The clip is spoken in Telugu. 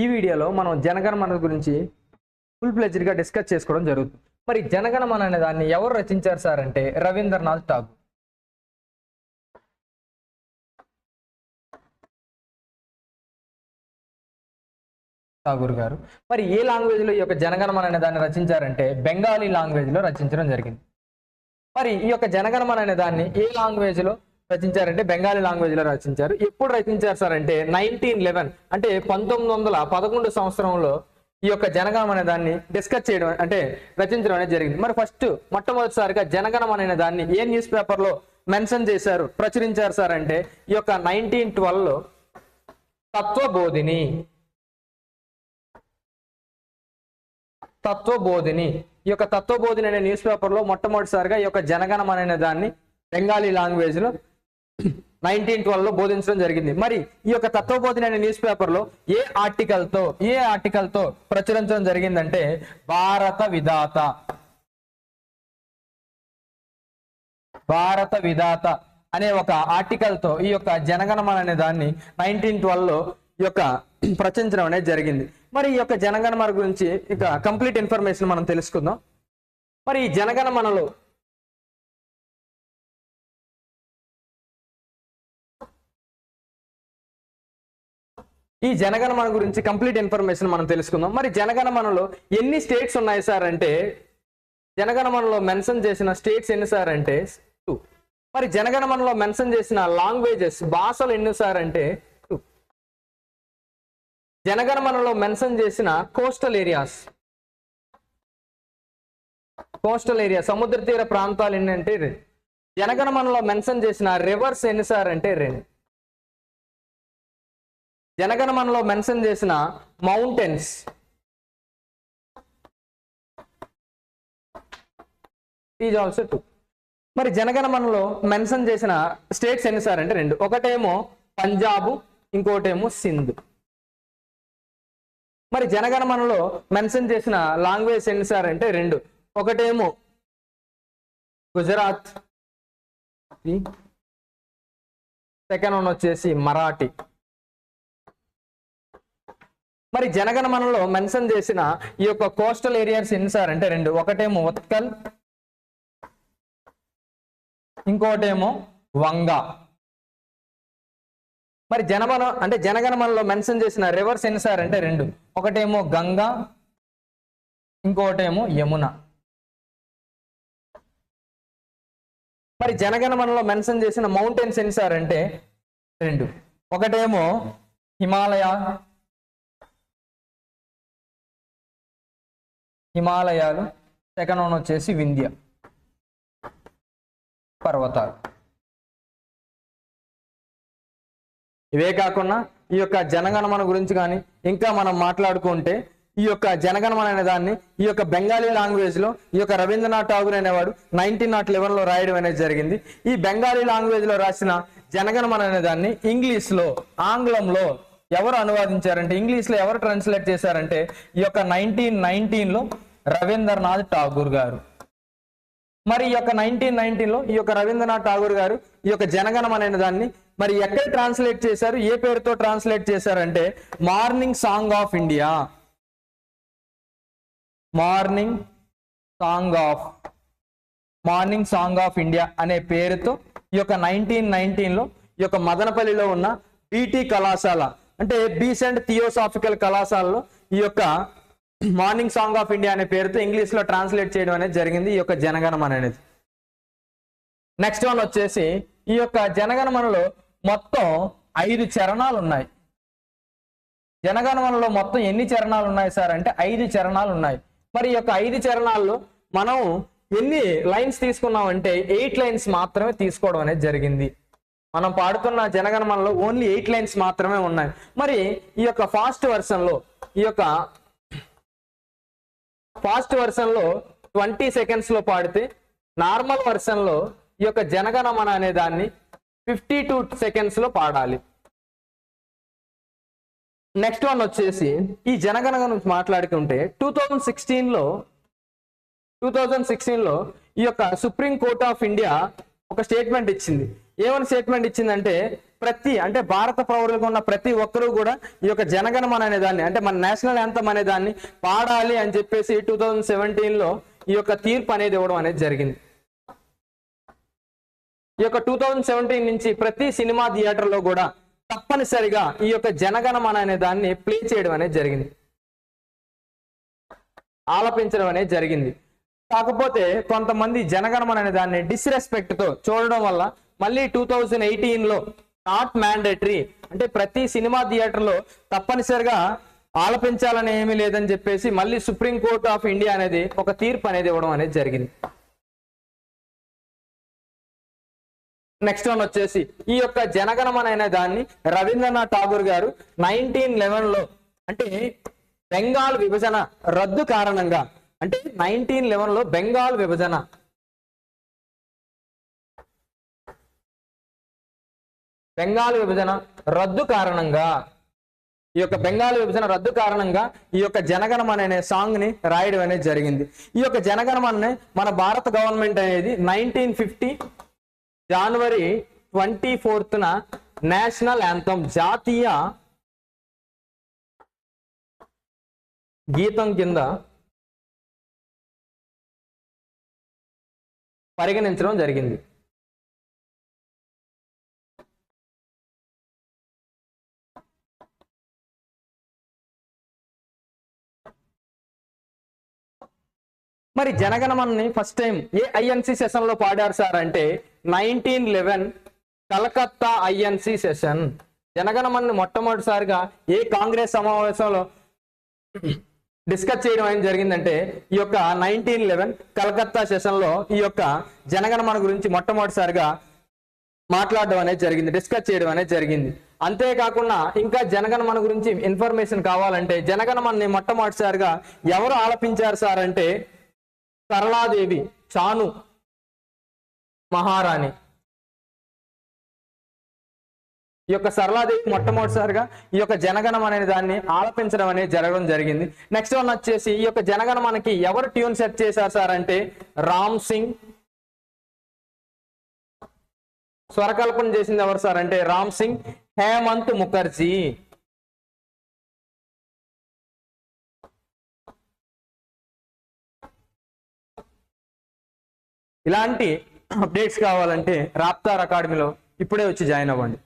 ఈ వీడియోలో మనం జనగణమన గురించి ఫుల్ ప్లెజ్డ్గా డిస్కస్ చేసుకోవడం జరుగుతుంది. మరి జనగణమన అనే దాన్ని ఎవరు రచించారు సార్ అంటే రవీంద్రనాథ్ ఠాగూర్? ఠాగూర్ గారు. మరి ఏ లాంగ్వేజ్లో ఈ యొక్క జనగణమన అనే దాన్ని రచించారంటే బెంగాలీ లాంగ్వేజ్లో రచించడం జరిగింది. మరి ఈ యొక్క జనగణమన అనే దాన్ని ఏ లాంగ్వేజ్లో రచించారంటే బెంగాలీ లాంగ్వేజ్లో రచించారు. ఎప్పుడు రచించారు సార్ అంటే నైన్టీన్ లెవెన్ అంటే పంతొమ్మిది వందల పదకొండు సంవత్సరంలో ఈ యొక్క జనగణం అనే దాన్ని డిస్కస్ చేయడం అంటే రచించడం అనేది జరిగింది. మరి ఫస్ట్ మొట్టమొదటిసారిగా జనగణం అనే దాన్ని ఏ న్యూస్ పేపర్లో మెన్షన్ చేశారు ప్రచురించారు సార్ అంటే ఈ యొక్క నైన్టీన్ ట్వెల్వ్లో తత్వబోధిని. తత్వబోధిని. ఈ యొక్క తత్వబోధిని అనే న్యూస్ పేపర్లో మొట్టమొదటిసారిగా ఈ యొక్క జనగణం అనే దాన్ని బెంగాలీ లాంగ్వేజ్లో నైన్టీన్ ట్వెల్వ్లో బోధించడం జరిగింది. మరి ఈ యొక్క తత్వబోధిని అనే న్యూస్ పేపర్లో ఏ ఆర్టికల్తో ఏ ఆర్టికల్తో ప్రచురించడం జరిగిందంటే భారత విధాత. భారత విధాత అనే ఒక ఆర్టికల్తో ఈ యొక్క జనగణమన అనే దాన్ని నైన్టీన్ ట్వెల్వ్లో ఈ యొక్క ప్రచురించడం అనేది జరిగింది. మరి ఈ యొక్క జనగణమన గురించి ఇక కంప్లీట్ ఇన్ఫర్మేషన్ మనం తెలుసుకుందాం. మరి ఈ జనగణమనలో ఈ జనగణమన గురించి కంప్లీట్ ఇన్ఫర్మేషన్ మనం తెలుసుకుందాం. మరి జనగణమనలో ఎన్ని స్టేట్స్ ఉన్నాయి సార్ అంటే జనగణమనలో మెన్షన్ చేసిన స్టేట్స్ ఎన్ని సార్ అంటే టూ మరి జనగణమనలో మెన్షన్ చేసిన లాంగ్వేజెస్ భాషలు ఎన్ని సార్ అంటే టూ జనగణమనలో మెన్షన్ చేసిన కోస్టల్ ఏరియాస్ కోస్టల్ ఏరియా సముద్ర తీర ప్రాంతాలు ఎన్ని అంటే రెండు. జనగణమనలో మెన్షన్ చేసిన రివర్స్ ఎన్ని సార్ అంటే రెండు. జనగణమనలో మెన్షన్ చేసిన మౌంటైన్స్. ఈజ్ ఆల్సో టూ మరి జనగణమనలో మెన్షన్ చేసిన స్టేట్స్ ఎన్ని సార్ అంటే రెండు. ఒకటేమో పంజాబ్ ఇంకోటేమో సింధ్. మరి జనగణమనలో మెన్షన్ చేసిన లాంగ్వేజ్ ఎన్ని సార్ అంటే రెండు. ఒకటేమో గుజరాత్. Hmm. సెకండ్ వన్ వచ్చేసి మరాఠీ. మరి జనగణమనలో మెన్షన్ చేసిన ఈ యొక్క కోస్టల్ ఏరియాస్ ఎన్ని సార్? అంటే రెండు. ఒకటేమో ఉత్కల్ ఇంకోటేమో వంగ. మరి జనమన అంటే జనగణమనలో మెన్షన్ చేసిన రివర్స్ ఎన్ని సార్? అంటే రెండు. ఒకటేమో గంగా ఇంకోటేమో యమున. మరి జనగణమనలో మెన్షన్ చేసిన మౌంటైన్స్ ఎన్ని సార్? అంటే రెండు. ఒకటేమో హిమాలయ హిమాలయాలు సెకండ్ వన్ వచ్చేసి వింధ్య పర్వతాలు. ఇవే కాకుండా ఈ యొక్క జనగణమన గురించి కానీ ఇంకా మనం మాట్లాడుకుంటే ఈ యొక్క జనగణమన అనే దాన్ని ఈ యొక్క బెంగాలీ లాంగ్వేజ్లో ఈ యొక్క రవీంద్రనాథ్ ఠాగూర్ అనేవాడు నైన్టీన్ నాట్ లెవెన్లో రాయడం అనేది జరిగింది. ఈ బెంగాలీ లాంగ్వేజ్లో రాసిన జనగణమన అనే దాన్ని ఇంగ్లీష్లో ఆంగ్లంలో ఎవరు అనువాదించారంటే ఇంగ్లీష్లో ఎవరు ట్రాన్స్లేట్ చేశారంటే ఈ యొక్క నైన్టీన్ నైన్టీన్లో రవీంద్రనాథ్ ఠాగూర్ గారు. మరి ఈ యొక్క నైన్టీన్ నైన్టీన్లో ఈ యొక్క రవీంద్రనాథ్ ఠాగూర్ గారు ఈ యొక్క జనగణం అనే దాన్ని మరి ఎక్కడ ట్రాన్స్లేట్ చేశారు? ఏ పేరుతో ట్రాన్స్లేట్ చేశారంటే morning song of India. Morning song of morning song of India అనే పేరుతో ఈ యొక్క నైన్టీన్ నైన్టీన్లో ఈ యొక్క మదనపల్లిలో ఉన్న బీటీ కళాశాల అంటే బీసెంట్ థియోసాఫికల్ కళాశాలలో ఈ యొక్క మార్నింగ్ సాంగ్ ఆఫ్ ఇండియా అనే పేరుతో ఇంగ్లీష్లో ట్రాన్స్లేట్ చేయడం అనేది జరిగింది. ఈ యొక్క జనగణమన అనేది. నెక్స్ట్ వన్ వచ్చేసి ఈ యొక్క జనగణమనలో మొత్తం ఐదు చరణాలు ఉన్నాయి జనగణమనలో మొత్తం ఎన్ని చరణాలు ఉన్నాయి సార్ అంటే ఐదు చరణాలు ఉన్నాయి మరి ఈ యొక్క ఐదు చరణాల్లో మనం ఎన్ని లైన్స్ తీసుకున్నాం అంటే ఎయిట్ లైన్స్ మాత్రమే తీసుకోవడం అనేది జరిగింది. మనం పాడుతున్న జనగణమనలో ఓన్లీ ఎయిట్ లైన్స్ మాత్రమే ఉన్నాయి. మరి ఈ యొక్క ఫాస్ట్ వర్షన్లో ఈ యొక్క ఫాస్ట్ వర్షన్లో ట్వంటీ సెకండ్స్లో పాడితే నార్మల్ వర్షన్లో ఈ యొక్క జనగణమన అనే దాన్ని ఫిఫ్టీ టూ సెకండ్స్లో పాడాలి. నెక్స్ట్ వన్ వచ్చేసి ఈ జనగణన గురించి మాట్లాడుకుంటే టూ థౌజండ్ సిక్స్టీన్లో టూ థౌజండ్ సిక్స్టీన్లో ఈ యొక్క సుప్రీం కోర్ట్ ఆఫ్ ఇండియా ఒక స్టేట్మెంట్ ఇచ్చింది. ఏమని స్టేట్మెంట్ ఇచ్చిందంటే ప్రతి అంటే భారత పౌరులకు ఉన్న ప్రతి ఒక్కరూ కూడా ఈ యొక్క జనగణమన అనే దాన్ని అంటే మన నేషనల్ యాంథమ్ అనే దాన్ని పాడాలి అని చెప్పేసి టూ థౌజండ్ సెవెంటీన్లో ఈ యొక్క తీర్పు అనేది ఇవ్వడం అనేది జరిగింది. ఈ యొక్క టూ థౌజండ్ సెవెంటీన్ నుంచి ప్రతి సినిమా థియేటర్లో కూడా తప్పనిసరిగా ఈ యొక్క జనగణమన అనే దాన్ని ప్లే చేయడం అనేది జరిగింది. ఆలపించడం అనేది జరిగింది. కాకపోతే కొంతమంది జనగణమన అనే దాన్ని డిస్రెస్పెక్ట్తో చూడడం వల్ల మళ్ళీ టూ థౌజండ్ ఎయిటీన్లో నాట్ మ్యాండేటరీ అంటే ప్రతి సినిమా థియేటర్లో తప్పనిసరిగా ఆలపించాలని ఏమీ లేదని చెప్పేసి మళ్ళీ సుప్రీం కోర్ట్ ఆఫ్ ఇండియా అనేది ఒక తీర్పు అనేది ఇవ్వడం అనేది జరిగింది. నెక్స్ట్ వన్ వచ్చేసి ఈ యొక్క జనగణమన అనే దాన్ని రవీంద్రనాథ్ ఠాగూర్ గారు నైన్టీన్ లెవెన్లో అంటే బెంగాల్ విభజన రద్దు కారణంగా అంటే నైన్టీన్ లెవెన్లో బెంగాల్ విభజన బెంగాల్ విభజన రద్దు కారణంగా ఈ యొక్క బెంగాల్ విభజన రద్దు కారణంగా ఈ యొక్క జనగణమన అనే సాంగ్ని రాయడం అనేది జరిగింది. ఈ యొక్క జనగణమనే మన భారత గవర్నమెంట్ అనేది నైన్టీన్ ఫిఫ్టీ జనవరి ట్వంటీ ఫోర్త్న నేషనల్ యాంథమ్ జాతీయ గీతం కింద పరిగణించడం జరిగింది. మరి జనగణమన్ని ఫస్ట్ టైం ఏ ఐఎన్సి సెషన్లో పాడారు సార్ అంటే nineteen eleven Calcutta INC session జనగణమన్ని మొట్టమొదటిసారిగా ఏ కాంగ్రెస్ సమావేశంలో డిస్కస్ చేయడం ఏం జరిగిందంటే ఈ యొక్క నైన్టీన్ లెవెన్ కలకత్తా సెషన్లో ఈ యొక్క జనగణమన గురించి మొట్టమొదటిసారిగా మాట్లాడడం అనేది జరిగింది డిస్కస్ చేయడం అనేది జరిగింది. అంతేకాకుండా ఇంకా జనగణమన గురించి ఇన్ఫర్మేషన్ కావాలంటే జనగణమన్ని మొట్టమొదటిసారిగా ఎవరు ఆలపించారు సార్ అంటే సరళాదేవి చాను మహారాణి. ఈ యొక్క సరళాదేవి మొట్టమొదటిసారిగా ఈ యొక్క జనగణం అనే దాన్ని ఆలపించడం అనేది జరగడం జరిగింది. నెక్స్ట్ వన్ వచ్చేసి ఈ యొక్క జనగణమనకి ఎవరు ట్యూన్ సెట్ చేశారు సార్ అంటే రామ్ సింగ్. స్వరకల్పన చేసింది ఎవరు సార్ అంటే రామ్ సింగ్ హేమంత్ ముఖర్జీ. ఇలాంటి అప్డేట్స్ కావాలంటే రాప్తార్ అకాడమీలో ఇప్పుడే వచ్చి జాయిన్ అవ్వండి.